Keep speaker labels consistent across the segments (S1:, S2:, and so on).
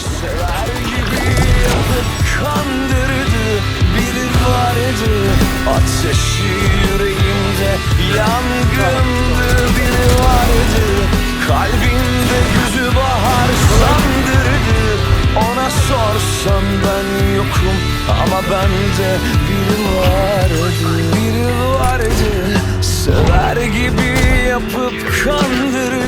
S1: Sever gibi yapıp kandırdı Biri vardı. Ateşi yüreğimde Yangındı Biri vardı. Kalbimde yüzü bahar sandırdı. Ona sorsam ben yokum Ama bende biri vardı Biri vardı. Sever gibi yapıp kandırdı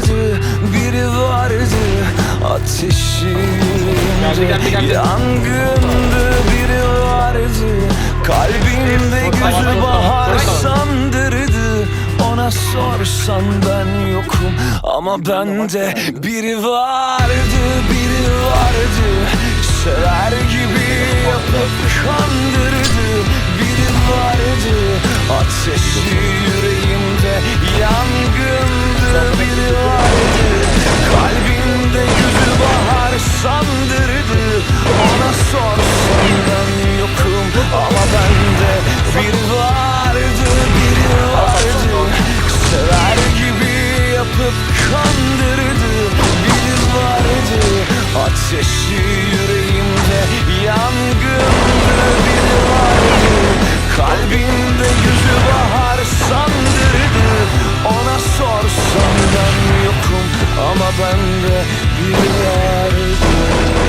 S1: yangındı biri vardı. Kalbimde gözü bahar sandırdı. Ona sorsan ben yokum. Ama bende biri vardı Biri vardı. Sever gibi yapıp kandırdı. Biri vardı. Ateşi yüreğimde Yangın Biri vardı biri vardı. Sever gibi yapıp kandırdı. Biri vardı ateşi yüreğimde Yangındı. Biri vardı Kalbimde yüzü bahar sandırdı. Ona sorsam ben yokum ama bende biri vardı.